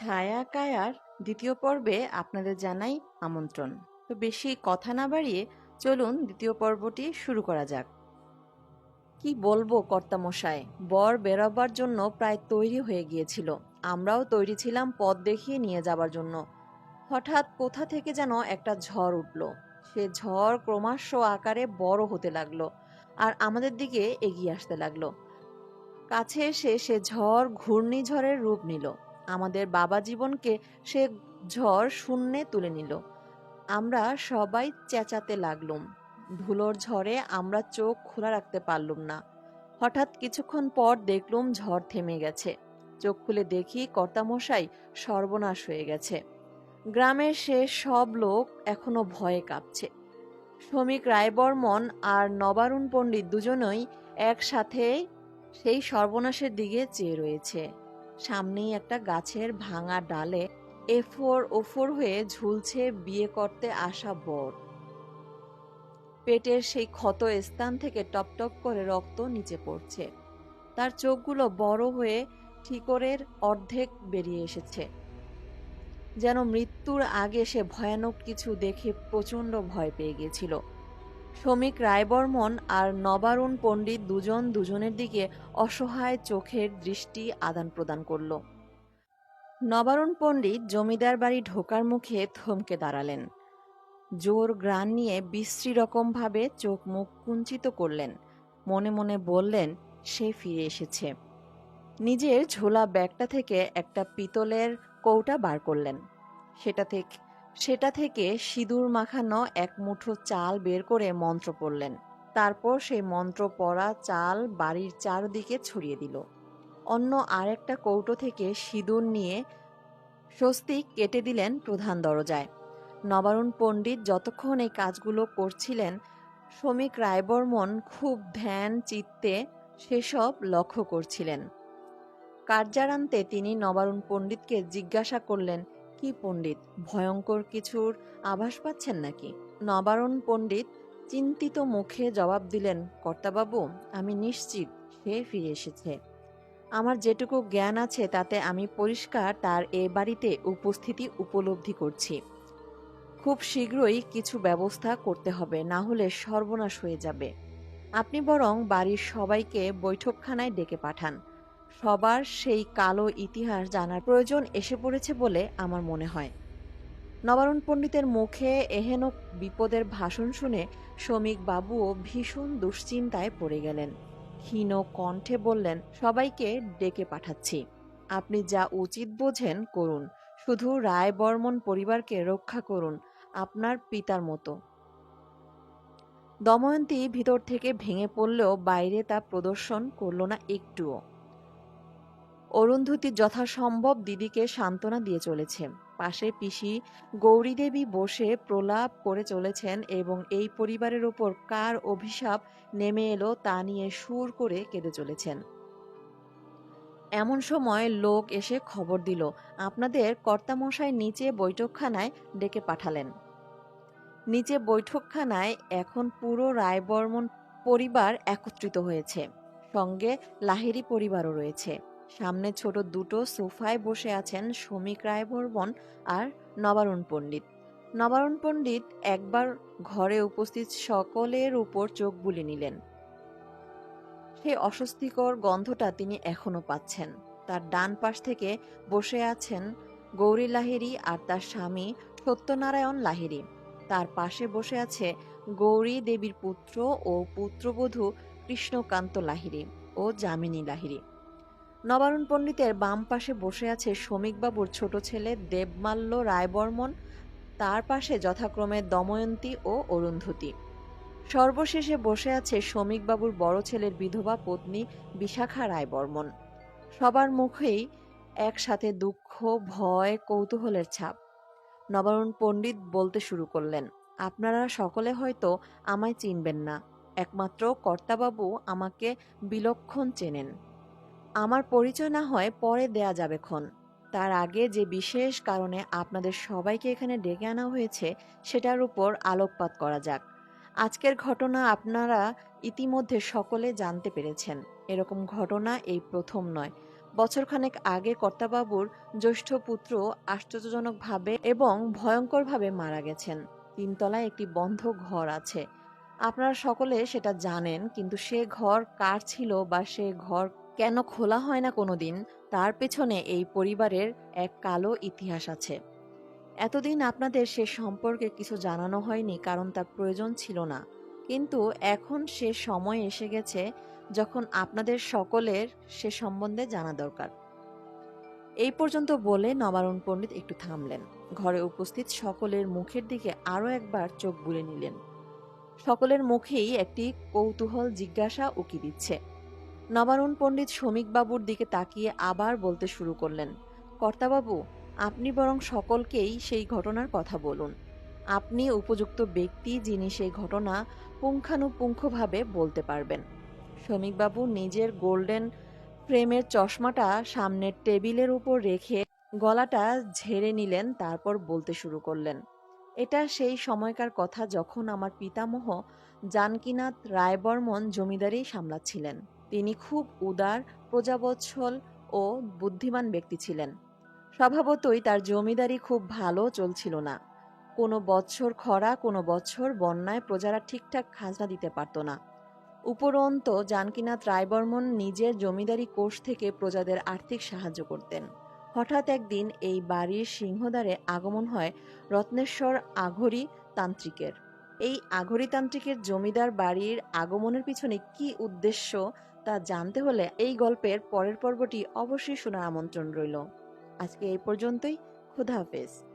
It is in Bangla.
ছায়া কায়ার দ্বিতীয় পর্বে আপনাদের জানাই আমন্ত্রণ। তো বেশি কথা না বাড়িয়ে চলুন দ্বিতীয় পর্বটি শুরু করা যাক। কি বলব কর্তামশায়, বর বেরোবার জন্য প্রায় তৈরি হয়ে গিয়েছিল। আমরাও তৈরি ছিলাম পথ দেখিয়ে নিয়ে যাবার জন্য। হঠাৎ কোথা থেকে যেন একটা ঝড় উঠল। সে ঝড় ক্রমাশ আকারে বড় হতে লাগল আর আমাদের দিকে এগিয়ে আসতে লাগল। কাছে এসে সে ঝড় ঘূর্ণিঝড়ের রূপ নিল। আমাদের বাবা জীবনকে সে ঝড় শূন্যে তুলে নিল। আমরা সবাই চেঁচাতে লাগলুম। ধুলোর ঝড়ে আমরা চোখ খোলা রাখতে পারলুম না। হঠাৎ কিছুক্ষণ পর দেখলুম ঝড় থেমে গেছে। চোখ খুলে দেখি কর্তামশাই সর্বনাশ হয়ে গেছে। গ্রামের সে সব লোক এখনও ভয়ে কাঁপছে। শ্রমিক রায়বর্মন আর নবারুণ পণ্ডিত দুজনই একসাথে সেই সর্বনাশের দিকে চেয়ে রয়েছে। সামনেই একটা গাছের ভাঙা ডালে এফোর ওফোর হয়ে ঝুলছে বিয়ে করতে আসা বর। পেটের সেই ক্ষত স্থান থেকে টপটপ করে রক্ত নিচে পড়ছে। তার চোখগুলো বড় হয়ে ঠিকরের অর্ধেক বেরিয়ে এসেছে। যেন মৃত্যুর আগে সে ভয়ানক কিছু দেখে প্রচণ্ড ভয় পেয়ে গিয়েছিল। শ্রমিক রায়বর্মন আর নবারুণ পণ্ডিত দুজন দুজনের দিকে অসহায় চোখের দৃষ্টি আদান প্রদান করল। নবারুণ পণ্ডিত জমিদার বাড়ি ঢোকার মুখে থমকে দাঁড়ালেন। জোর গ্রান নিয়ে বিশ্রী রকমভাবে চোখ মুখ কুঞ্চিত করলেন। মনে মনে বললেন, সে ফিরে এসেছে। নিজের ঝোলা ব্যাগটা থেকে একটা পিতলের কৌটা বার করলেন। সেটা থেকে সেটা থেকে সিঁদুর মাখানো এক মুঠো চাল বের করে মন্ত্র পড়লেন। তারপর সেই মন্ত্র পড়া চাল বাড়ির চারদিকে ছড়িয়ে দিল। অন্য আরেকটা কৌটো থেকে সিঁদুর নিয়ে স্বস্তিক কেটে দিলেন প্রধান দরজায়। নবারুণ পণ্ডিত যতক্ষণ এই কাজগুলো করছিলেন, শ্রমিক রায়বর্মন খুব ধ্যান চিত্তে সেসব লক্ষ্য করছিলেন। কার্যারান্তে তিনি নবারুণ পণ্ডিতকে জিজ্ঞাসা করলেন কি পণ্ডিত? ভয়ঙ্কর কিছুর আভাস পাচ্ছেন নাকি? নবারণ পণ্ডিত চিন্তিত মুখে জবাব দিলেন, কর্তাবাবু, আমি নিশ্চিত সে ফিরে এসেছে। আমার যেটুকু জ্ঞান আছে তাতে আমি পরিষ্কার তার এ বাড়িতে উপস্থিতি উপলব্ধি করছি। খুব শীঘ্রই কিছু ব্যবস্থা করতে হবে, না হলে সর্বনাশ হয়ে যাবে। আপনি বরং বাড়ির সবাইকে বৈঠকখানায় ডেকে পাঠান। সবার সেই কালো ইতিহাস জানার প্রয়োজন এসে পড়েছে বলে আমার মনে হয়। নবারুণ পণ্ডিতের মুখে এহেন বিপদের ভাষণ শুনে শ্রমিক বাবুও ভীষণ দুশ্চিন্তায় পড়ে গেলেন। ক্ষীণ কণ্ঠে বললেন, সবাইকে ডেকে পাঠাচ্ছি। আপনি যা উচিত বোঝেন করুন। শুধু রায় বর্মন পরিবারকে রক্ষা করুন, আপনার পিতার মতো। দময়ন্তী ভিতর থেকে ভেঙে পড়লেও বাইরে তা প্রদর্শন করল না একটুও। অরুন্ধতী যথাসম্ভব দিদিকে সান্ত্বনা দিয়ে চলেছে। পাশে পিসি গৌরীদেবী বসে প্রলাপ করে চলেছেন এবং এই পরিবারের ওপর কার অভিশাপ নেমে এলো তা নিয়ে সুর করে কেঁদে চলেছেন। এমন সময় লোক এসে খবর দিল, আপনাদের কর্তামশাই নিচে বৈঠকখানায় ডেকে পাঠালেন। নিচে বৈঠকখানায় এখন পুরো রায়বর্মন পরিবার একত্রিত হয়েছে। সঙ্গে লাহিরি পরিবারও রয়েছে। সামনে ছোট দুটো সোফায় বসে আছেন শ্রমিক রায়বর্মন আর নবারুণ পণ্ডিত। নবারুণ পণ্ডিত একবার ঘরে উপস্থিত সকলের উপর চোখ বুলি নিলেন। সেই অস্বস্তিকর গন্ধটা তিনি এখনও পাচ্ছেন। তার ডান পাশ থেকে বসে আছেন গৌরী লাহিড়ী আর তার স্বামী সত্যনারায়ণ লাহিড়ী। তার পাশে বসে আছে গৌরী দেবীর পুত্র ও পুত্রবধূ কৃষ্ণকান্ত লাহিড়ী ও যামিনী লাহিড়ী। নবারুণ পণ্ডিতের বাম পাশে বসে আছে শ্রমিকবাবুর ছোট ছেলে দেবমাল্য রায়বর্মন। তার পাশে যথাক্রমে দময়ন্তী ও অরুন্ধতী। সর্বশেষে বসে আছে শ্রমিকবাবুর বড় ছেলের বিধবা পত্নী বিশাখা রায়বর্মন। সবার মুখেই একসাথে দুঃখ, ভয়, কৌতূহলের ছাপ। নবারুণ পণ্ডিত বলতে শুরু করলেন, আপনারা সকলে হয়তো আমায় চিনবেন না। একমাত্র কর্তাবাবু আমাকে বিলক্ষণ চেনেন। আমার পরিচয় না হয় পরে দেয়া যাবে ক্ষণ। তার আগে যে বিশেষ কারণে আপনাদের সবাইকে এখানে ডেকে আনা হয়েছে, সেটার উপর আলোকপাত করা যাক। আজকের ঘটনা আপনারা ইতিমধ্যে সকলে জানতে পেরেছেন। এরকম ঘটনা এই প্রথম নয়। বছরখানেক আগে কর্তাবাবুর জ্যৈষ্ঠ পুত্র আশ্চর্যজনকভাবে এবং ভয়ঙ্করভাবে মারা গেছেন। তিনতলায় একটি বন্ধ ঘর আছে। আপনারা সকলে সেটা জানেন, কিন্তু সে ঘর কার ছিল বা সে ঘর কেন খোলা হয় না কোনোদিন? তার পেছনে এই পরিবারের এক কালো ইতিহাস আছে। এতদিন আপনাদের সে সম্পর্কে কিছু জানানো হয়নি, কারণ তার প্রয়োজন ছিল না। কিন্তু এখন সে সময় এসে গেছে যখন আপনাদের সকলের সে সম্বন্ধে জানা দরকার। এই পর্যন্ত বলে নবারুণ পণ্ডিত একটু থামলেন। ঘরে উপস্থিত সকলের মুখের দিকে আরও একবার চোখ বুলে নিলেন। সকলের মুখেই একটি কৌতূহল, জিজ্ঞাসা উকি দিচ্ছে। নবারুণ পণ্ডিত শ্রমিকবাবুর দিকে তাকিয়ে আবার বলতে শুরু করলেন, কর্তাবাবু, আপনি বরং সকলকেই সেই ঘটনার কথা বলুন। আপনি উপযুক্ত ব্যক্তি যিনি সেই ঘটনা পুঙ্খানুপুঙ্খভাবে বলতে পারবেন। শ্রমিকবাবু নিজের গোল্ডেন ফ্রেমের চশমাটা সামনের টেবিলের উপর রেখে গলাটা ঝেড়ে নিলেন, তারপর বলতে শুরু করলেন, এটা সেই সময়কার কথা যখন আমার পিতামহ জানকিনাথ রায়বর্মন জমিদারি সামলাচ্ছিলেন। তিনি খুব উদার প্রজাবৎসল ও বুদ্ধিমান ব্যক্তি ছিলেন। স্বভাবতই তার জমিদারি খুব ভালো চলছিল না। কোনো বৎসর খরা, কোনো বছর বন্যায় প্রজারা ঠিকঠাক খাজনা দিতে পারত না। উপরন্ত জানকীনাথ রায়বর্মন নিজের জমিদারি কোষ থেকে প্রজাদের আর্থিক সাহায্য করতেন। হঠাৎ একদিন এই বাড়ির সিংহদ্বারে আগমন হয় রত্নেশ্বর আঘরি তান্ত্রিকের। এই আঘরি তান্ত্রিকের জমিদার বাড়ির আগমনের পিছনে কি উদ্দেশ্য তা জানতে হলে এই গল্পের পরের পর্বটি অবশ্যই শোনার আমন্ত্রণ রইল। আজকে এই পর্যন্তই। খুদাহাফেজ হাফেজ।